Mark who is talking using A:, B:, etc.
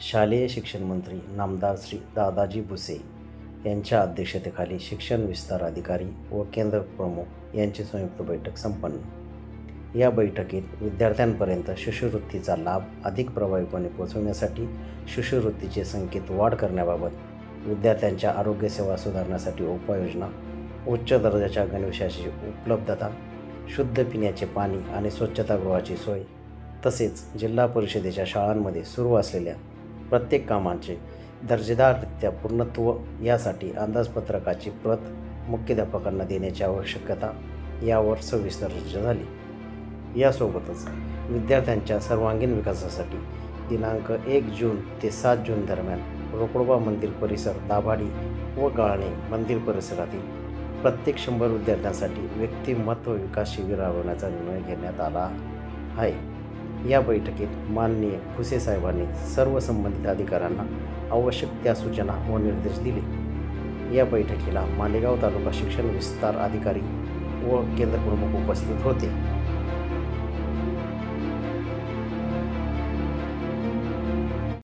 A: शालेय शिक्षण मंत्री नामदार श्री दादाजी भुसे यांच्या अध्यक्षतेखाली शिक्षण विस्तार अधिकारी व केंद्र प्रमुख यांची संयुक्त बैठक संपन्न. या बैठकीत विद्यार्थ्यांपर्यंत शिष्यवृत्तीचा लाभ अधिक प्रभावीपणे पोहोचवण्यासाठी शिष्यवृत्तीचे संकेत वाढ करण्याबाबत विद्यार्थ्यांच्या आरोग्यसेवा सुधारण्यासाठी उपाययोजना उच्च दर्जाच्या गणवेशाची उपलब्धता शुद्ध पिण्याचे पाणी आणि स्वच्छतागृहाची सोय तसेच जिल्हा परिषदेच्या शाळांमध्ये सुरू असलेल्या प्रत्येक कामांचे दर्जेदाररित्या पूर्णत्व यासाठी अंदाजपत्रकाची प्रत मुख्याध्यापकांना देण्याची आवश्यकता यावर सविस्तर चर्चा झाली. यासोबतच विद्यार्थ्यांच्या सर्वांगीण विकासासाठी दिनांक एक जून ते सात जून दरम्यान रोकडोबा मंदिर परिसर दाभाडी व गाळणे मंदिर परिसरातील प्रत्येक शंभर विद्यार्थ्यांसाठी व्यक्तिमत्व विकास शिबिर राबवण्याचा निर्णय घेण्यात आला आहे. या बैठकीत माननीय खुसे साहेबांनी सर्व संबंधित अधिकाऱ्यांना आवश्यक त्या सूचना व निर्देश दिले. या बैठकीला मालेगाव तालुका शिक्षण विस्तार अधिकारी व केंद्रप्रमुख उपस्थित होते.